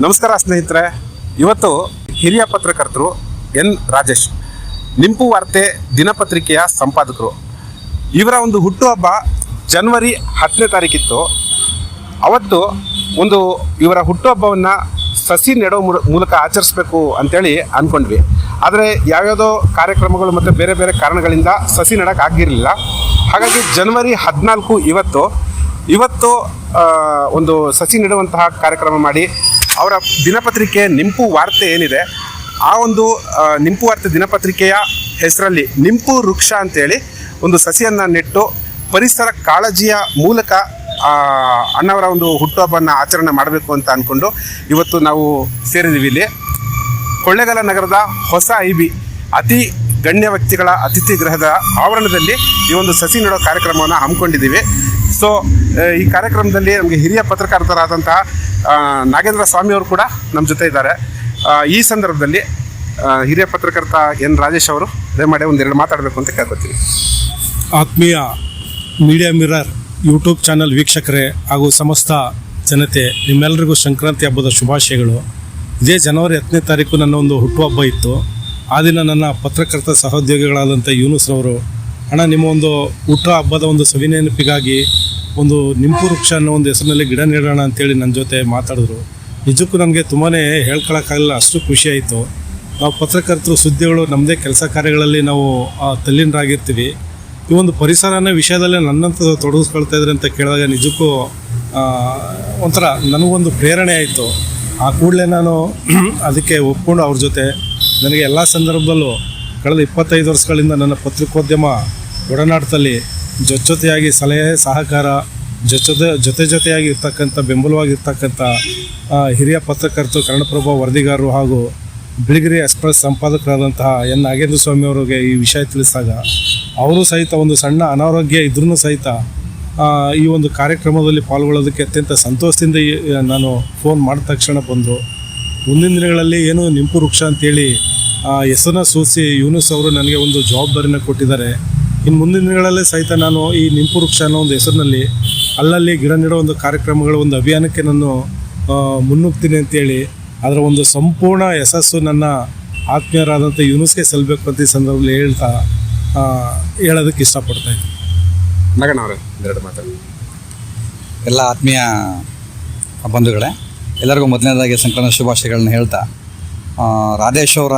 ನಮಸ್ಕಾರ ಸ್ನೇಹಿತರೆ. ಇವತ್ತು ಹಿರಿಯ ಪತ್ರಕರ್ತರು ಎನ್ ರಾಜೇಶ್. ನಿಂಪು ವಾರ್ತೆ ದಿನಪತ್ರಿಕೆಯ ಸಂಪಾದಕರು. ಇವರ ಒಂದು ಹುಟ್ಟುಹಬ್ಬ ಜನವರಿ ಹತ್ತನೇ ತಾರೀಕಿತ್ತು. ಅವತ್ತು ಒಂದು ಇವರ ಹುಟ್ಟುಹಬ್ಬವನ್ನು ಸಸಿ ನೆಡೋ ಮೂಲ- ಮೂಲಕ ಆಚರಿಸಬೇಕು ಅಂತೇಳಿ ಅಂದ್ಕೊಂಡ್ವಿ ಆದರೆ ಯಾವ್ಯಾವುದೋ ಕಾರ್ಯಕ್ರಮಗಳು ಮತ್ತು ಬೇರೆ ಬೇರೆ ಕಾರಣಗಳಿಂದ ಸಸಿ ನೆಡಕ್ಕೆ ಆಗಿರಲಿಲ್ಲ. ಹಾಗಾಗಿ ಜನವರಿ ಹದಿನಾಲ್ಕು ಇವತ್ತು. ಇವತ್ತು ಒಂದು ಸಸಿ ನೆಡುವಂತಹ ಕಾರ್ಯಕ್ರಮ ಮಾಡಿ ಅವರ ದಿನಪತ್ರಿಕೆ ನಿಂಪು ವಾರ್ತೆ ಏನಿದೆ, ಆ ಒಂದು ನಿಂಪು ವಾರ್ತೆ ದಿನಪತ್ರಿಕೆಯ ಹೆಸರಲ್ಲಿ ನಿಂಪು ವೃಕ್ಷ ಅಂತೇಳಿ ಒಂದು ಸಸಿಯನ್ನು ನೆಟ್ಟು ಪರಿಸರ ಕಾಳಜಿಯ ಮೂಲಕ ಅಣ್ಣವರ ಒಂದು ಹುಟ್ಟುಹಬ್ಬನ ಆಚರಣೆ ಮಾಡಬೇಕು ಅಂತ ಅಂದ್ಕೊಂಡು ಇವತ್ತು ನಾವು ಸೇರಿದ್ದೀವಿ ಇಲ್ಲಿ. ಕೊಳ್ಳೇಗಾಲ ನಗರದ ಹೊಸ ಐ ಬಿ ಅತಿ ಗಣ್ಯ ವ್ಯಕ್ತಿಗಳ ಅತಿಥಿ ಗೃಹದ ಆವರಣದಲ್ಲಿ ಈ ಒಂದು ಸಸಿ ನೆಡೋ ಕಾರ್ಯಕ್ರಮವನ್ನು ಹಮ್ಮಿಕೊಂಡಿದ್ದೀವಿ. ಸೊ ಈ ಕಾರ್ಯಕ್ರಮದಲ್ಲಿ ನಮಗೆ ಹಿರಿಯ ಪತ್ರಕರ್ತರಾದಂತಹ ನಾಗೇಂದ್ರ ಸ್ವಾಮಿ ಅವರು ಕೂಡ ನಮ್ಮ ಜೊತೆ ಇದ್ದಾರೆ. ಈ ಸಂದರ್ಭದಲ್ಲಿ ಹಿರಿಯ ಪತ್ರಕರ್ತ ಎನ್ ರಾಜೇಶ್ ಅವರು ದಯಮಾಡಿ ಒಂದೆರಡು ಮಾತಾಡಬೇಕು ಅಂತ ಕೇಳ್ಕೊತೀವಿ. ಆತ್ಮೀಯ ಮೀಡಿಯಾ ಮಿರರ್ ಯೂಟ್ಯೂಬ್ ಚಾನಲ್ ವೀಕ್ಷಕರೇ ಹಾಗೂ ಸಮಸ್ತ ಜನತೆ ನಿಮ್ಮೆಲ್ಲರಿಗೂ ಸಂಕ್ರಾಂತಿ ಹಬ್ಬದ ಶುಭಾಶಯಗಳು. ಇದೇ ಜನವರಿ ಹತ್ತನೇ ತಾರೀಕು ನನ್ನ ಒಂದು ಹುಟ್ಟುಹಬ್ಬ ಇತ್ತು. ಆ ದಿನ ನನ್ನ ಪತ್ರಕರ್ತ ಸಹೋದ್ಯೋಗಿಗಳಾದಂಥ ಯೂನುಸ್ರವರು ಅಣ್ಣ, ನಿಮ್ಮ ಒಂದು ಹುಟ್ಟು ಹಬ್ಬದ ಒಂದು ಸವಿನೆನಪಿಗಾಗಿ ಒಂದು ನಿಂಪು ವೃಕ್ಷ ಅನ್ನೋ ಒಂದು ಹೆಸರಿನಲ್ಲಿ ಗಿಡ ನೆಡೋಣ ಅಂತೇಳಿ ನನ್ನ ಜೊತೆ ಮಾತಾಡಿದ್ರು. ನಿಜಕ್ಕೂ ನನಗೆ ತುಂಬಾ ಹೇಳ್ಕೊಳಕ್ಕಾಗಲ್ಲ ಅಷ್ಟು ಖುಷಿ ಆಯಿತು. ನಾವು ಪತ್ರಕರ್ತರು, ಸುದ್ದಿಗಳು ನಮ್ಮದೇ ಕೆಲಸ ಕಾರ್ಯಗಳಲ್ಲಿ ನಾವು ತಲ್ಲೀನರಾಗಿರ್ತೀವಿ. ಈ ಒಂದು ಪರಿಸರನ ವಿಷಯದಲ್ಲೇ ನನ್ನಂತೂ ತೊಡಗಿಸ್ಕೊಳ್ತಾ ಇದ್ರೆ ಅಂತ ಕೇಳಿದಾಗ ನಿಜಕ್ಕೂ ಒಂಥರ ನನಗೊಂದು ಪ್ರೇರಣೆ ಆಯಿತು. ಆ ಕೂಡಲೇ ನಾನು ಅದಕ್ಕೆ ಒಪ್ಕೊಂಡು ಅವ್ರ ಜೊತೆ ನನಗೆ ಎಲ್ಲ ಸಂದರ್ಭದಲ್ಲೂ ಕಳೆದ ಇಪ್ಪತ್ತೈದು ವರ್ಷಗಳಿಂದ ನನ್ನ ಪತ್ರಿಕೋದ್ಯಮ ಒಡನಾಟದಲ್ಲಿ ಜೊತೆಯಾಗಿ ಸಲಹೆ, ಸಹಕಾರ ಜೊತೆ ಜೊತೆ ಜೊತೆಯಾಗಿ ಇರ್ತಕ್ಕಂಥ ಬೆಂಬಲವಾಗಿರ್ತಕ್ಕಂಥ ಹಿರಿಯ ಪತ್ರಕರ್ತರು, ಕನ್ನಡಪ್ರಭ ವರದಿಗಾರರು ಹಾಗೂ ಬಿಳಿಗಿರಿ ಎಕ್ಸ್ಪ್ರೆಸ್ ಸಂಪಾದಕರಾದಂತಹ ಎನ್. ನಾಗೇಂದ್ರ ಸ್ವಾಮಿ ಅವರಿಗೆ ಈ ವಿಷಯ ತಿಳಿಸಿದಾಗ ಅವರು ಸಹಿತ ಒಂದು ಸಣ್ಣ ಅನಾರೋಗ್ಯ ಇದ್ರೂ ಸಹಿತ ಈ ಒಂದು ಕಾರ್ಯಕ್ರಮದಲ್ಲಿ ಪಾಲ್ಗೊಳ್ಳೋದಕ್ಕೆ ಅತ್ಯಂತ ಸಂತೋಷದಿಂದ ನಾನು ಫೋನ್ ಮಾಡಿದ ತಕ್ಷಣ ಬಂದರು ಮುಂದಿನ ದಿನಗಳಲ್ಲಿ ಏನು ನಿಂಪು ವೃಕ್ಷ ಅಂತೇಳಿ ಹೆಸರನ್ನ ಸೂಸಿ ಯೂನುಸ್ ಅವರು ನನಗೆ ಒಂದು ಜವಾಬ್ದಾರಿನ ಕೊಟ್ಟಿದ್ದಾರೆ. ಇನ್ನು ಮುಂದಿನ ದಿನಗಳಲ್ಲೇ ಸಹಿತ ನಾನು ಈ ನಿಂಪು ವೃಕ್ಷ ಅನ್ನೋ ಒಂದು ಹೆಸರಿನಲ್ಲಿ ಅಲ್ಲಲ್ಲಿ ಗಿಡ ನೆಡೋ ಒಂದು ಕಾರ್ಯಕ್ರಮಗಳ ಒಂದು ಅಭಿಯಾನಕ್ಕೆ ನಾನು ಮುನ್ನುಗ್ತೀನಿ ಅಂತೇಳಿ ಅದರ ಒಂದು ಸಂಪೂರ್ಣ ಯಶಸ್ಸು ನನ್ನ ಆತ್ಮೀಯರಾದಂಥ ಯೂನುಸ್ಗೆ ಸಲ್ಲಬೇಕು ಅಂತ ಈ ಸಂದರ್ಭದಲ್ಲಿ ಹೇಳ್ತಾ ಹೇಳೋದಕ್ಕೆ ಇಷ್ಟಪಡ್ತಾ ಇದ್ದೀನಿ. ನಗಣ್ಣವ್ರೆ ಎರಡು ಮಾತಾಡಿ ಎಲ್ಲ ಆತ್ಮೀಯ ಬಂಧುಗಳೇ, ಎಲ್ಲರಿಗೂ ಮೊದಲನೇದಾಗಿ ಸಂಕ್ರಾಂತಿ ಶುಭಾಶಯಗಳನ್ನ ಹೇಳ್ತಾ ರಾಧೇಶ್ ಅವರ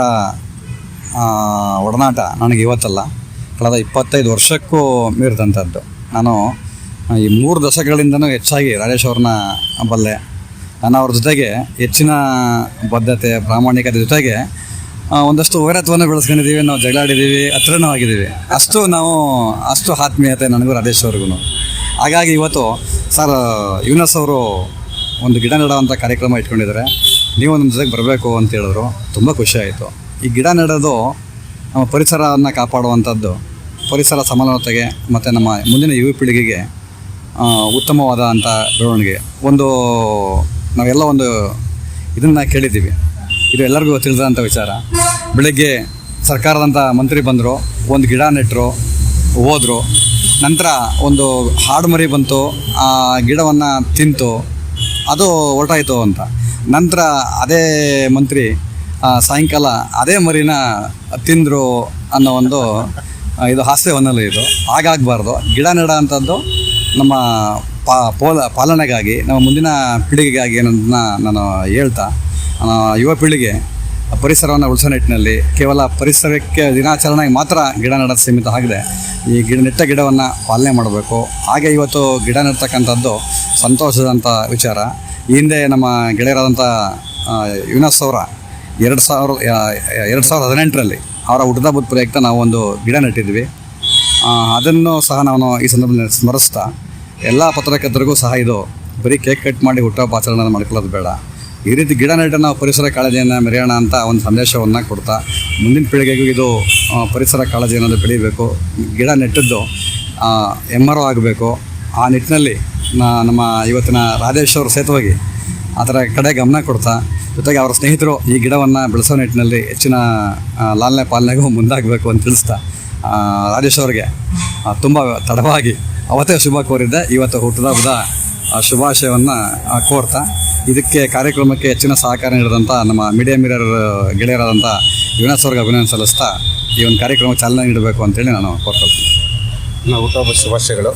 ಒಡನಾಟ ನನಗೆ ಇವತ್ತಲ್ಲ. ಕಳೆದ ಇಪ್ಪತ್ತೈದು ವರ್ಷಕ್ಕೂ ಮೀರಿದಂಥದ್ದು. ನಾನು ಈ ಮೂರು ದಶಕಗಳಿಂದನೂ ಹೆಚ್ಚಾಗಿ ರಾಜೇಶ್ ಅವ್ರನ್ನ ಬಲ್ಲೆ ನಾನು ಅವ್ರ ಜೊತೆಗೆ ಹೆಚ್ಚಿನ ಬದ್ಧತೆ, ಪ್ರಾಮಾಣಿಕತೆ ಜೊತೆಗೆ ಒಂದಷ್ಟು ವೈರತ್ವವನ್ನು ಬೆಳೆಸ್ಕೊಂಡಿದ್ದೀವಿ, ನಾವು ಜಗಳಾಡಿದ್ದೀವಿ, ಹತ್ರನೂ ಆಗಿದ್ದೀವಿ. ಅಷ್ಟು ನಾವು, ಅಷ್ಟು ಆತ್ಮೀಯತೆ ನನಗೂ ರಾಜೇಶ್ ಅವ್ರಿಗೂ. ಹಾಗಾಗಿ ಇವತ್ತು ಸರ್, ಯುನಸ್ ಅವರು ಒಂದು ಗಿಡ ನೆಡುವಂಥ ಕಾರ್ಯಕ್ರಮ ಇಟ್ಕೊಂಡಿದ್ದಾರೆ. ನೀವು ನಮ್ಮ ಜೊತೆಗೆ ಬರಬೇಕು ಅಂತ ಹೇಳಿದ್ರು. ತುಂಬ ಖುಷಿಯಾಯಿತು ಈ ಗಿಡ ನೆಡೋದು ನಮ್ಮ ಪರಿಸರವನ್ನು ಕಾಪಾಡುವಂಥದ್ದು ಪರಿಸರ ಸಮಾನತೆಗೆ ಮತ್ತು ನಮ್ಮ ಮುಂದಿನ ಯುವ ಪೀಳಿಗೆಗೆ ಉತ್ತಮವಾದ ಅಂಥ ಬೆಳವಣಿಗೆ ಒಂದು, ನಾವೆಲ್ಲ ಒಂದು ಇದನ್ನು ಕೇಳಿದ್ದೀವಿ. ಇದು ಎಲ್ಲರಿಗೂ ತಿಳಿದಂಥ ವಿಚಾರ. ಬೆಳಗ್ಗೆ ಸರ್ಕಾರದಂಥ ಮಂತ್ರಿ ಬಂದರು, ಒಂದು ಗಿಡ ನೆಟ್ಟರು ಹೋದರು. ನಂತರ ಒಂದು ಹಾಡು ಮರಿ ಬಂತು, ಆ ಗಿಡವನ್ನು ತಿಂತು. ಅದು ಹೊರಟಾಯಿತು ಅಂತ. ನಂತರ ಅದೇ ಮಂತ್ರಿ ಸಾಯಂಕಾಲ ಅದೇ ಮರಿನ ತಿಂದರು ಅನ್ನೋ ಒಂದು ಇದು ಹಾಸ್ಯವನ್ನಲ್ಲ ಇದು. ಹಾಗಾಗಬಾರ್ದು. ಗಿಡ ನೆಡ ಅಂಥದ್ದು ನಮ್ಮ ಪಾ, ಪೋಲ, ಪಾಲನೆಗಾಗಿ, ನಮ್ಮ ಮುಂದಿನ ಪೀಳಿಗೆಗಾಗಿ ಅನ್ನೋದನ್ನ ನಾನು ಹೇಳ್ತಾ ಯುವ ಪೀಳಿಗೆ ಪರಿಸರವನ್ನು ಉಳಿಸೋ ನಿಟ್ಟಿನಲ್ಲಿ ಕೇವಲ ಪರಿಸರಕ್ಕೆ ದಿನಾಚರಣೆಗೆ ಮಾತ್ರ ಗಿಡ ನೆಡೋದು ಸೀಮಿತ ಆಗಿದೆ. ಈ ಗಿಡ, ನೆಟ್ಟ ಗಿಡವನ್ನು ಪಾಲನೆ ಮಾಡಬೇಕು. ಹಾಗೆ ಇವತ್ತು ಗಿಡ ನೆಡ್ತಕ್ಕಂಥದ್ದು ಸಂತೋಷದಂಥ ವಿಚಾರ. ಈ ಹಿಂದೆ ನಮ್ಮ ಗೆಳೆಯರಾದಂಥ ಯುನಸ್ ಅವರ ಎರಡು ಸಾವಿರ ಎರಡು ಸಾವಿರದ ಹದಿನೆಂಟರಲ್ಲಿ ಅವರ ಹುಟ್ಟದಬ್ಬದ ಪ್ರಯುಕ್ತ ನಾವು ಒಂದು ಗಿಡ ನೆಟ್ಟಿದ್ವಿ. ಅದನ್ನು ಸಹ ನಾನು ಈ ಸಂದರ್ಭದಲ್ಲಿ ಸ್ಮರಿಸ್ತಾ, ಎಲ್ಲ ಪತ್ರಕರ್ತರಿಗೂ ಸಹ ಇದು ಬರೀ ಕೇಕ್ ಕಟ್ ಮಾಡಿ ಹುಟ್ಟುಹಬ್ಬ ಆಚರಣೆ ಮಾಡ್ಕೊಳ್ಳೋದು ಬೇಡ. ಈ ರೀತಿ ಗಿಡ ನೆಟ್ಟು ನಾವು ಪರಿಸರ ಕಾಳಜಿಯನ್ನು ಮೆರೆಯೋಣ ಅಂತ ಒಂದು ಸಂದೇಶವನ್ನು ಕೊಡ್ತಾ, ಮುಂದಿನ ಪೀಳಿಗೆಗೂ ಇದು ಪರಿಸರ ಕಾಳಜಿ ಅನ್ನೋದು ಬೆಳೀಬೇಕು ಗಿಡ ನೆಟ್ಟದ್ದು ಎಮ್ಮರೋ ಆಗಬೇಕು. ಆ ನಿಟ್ಟಿನಲ್ಲಿ ನಮ್ಮ ಇವತ್ತಿನ ರಾಧೇಶ್ ಅವರು ಸೇತುವಾಗಿ ಅದರ ಕಡೆ ಗಮನ ಕೊಡ್ತಾ ಜೊತೆಗೆ ಅವರ ಸ್ನೇಹಿತರು ಈ ಗಿಡವನ್ನು ಬೆಳೆಸೋ ನಿಟ್ಟಿನಲ್ಲಿ ಹೆಚ್ಚಿನ ಲಾಲನೆ ಪಾಲನೆಗೂ ಮುಂದಾಗಬೇಕು ಅಂತ ತಿಳಿಸ್ತಾ ರಾಜೇಶ್ ಅವರಿಗೆ ತುಂಬ ತಡವಾಗಿ ಅವತ್ತೇ ಶುಭ ಕೋರಿದ್ದೆ. ಇವತ್ತು ಹುಟ್ಟದ ಹಬ್ಬದ ಶುಭಾಶಯವನ್ನು ಕೋರ್ತಾ, ಇದಕ್ಕೆ ಕಾರ್ಯಕ್ರಮಕ್ಕೆ ಹೆಚ್ಚಿನ ಸಹಕಾರ ನೀಡಿದಂಥ ನಮ್ಮ ಮೀಡಿಯಾ ಮಿರರ್ ಗೆಳೆಯರಾದಂಥ ಯುವನಾಥ್ ಅವ್ರಿಗೆ ಅಭಿನಂದನೆ ಸಲ್ಲಿಸ್ತಾ ಈ ಒಂದು ಕಾರ್ಯಕ್ರಮ ಚಾಲನೆ ನೀಡಬೇಕು ಅಂತೇಳಿ ನಾನು ಕೋರ್ಕೊಳ್ತೀನಿ ಹುಟ್ಟುಹಬ್ಬ ಶುಭಾಶಯಗಳು.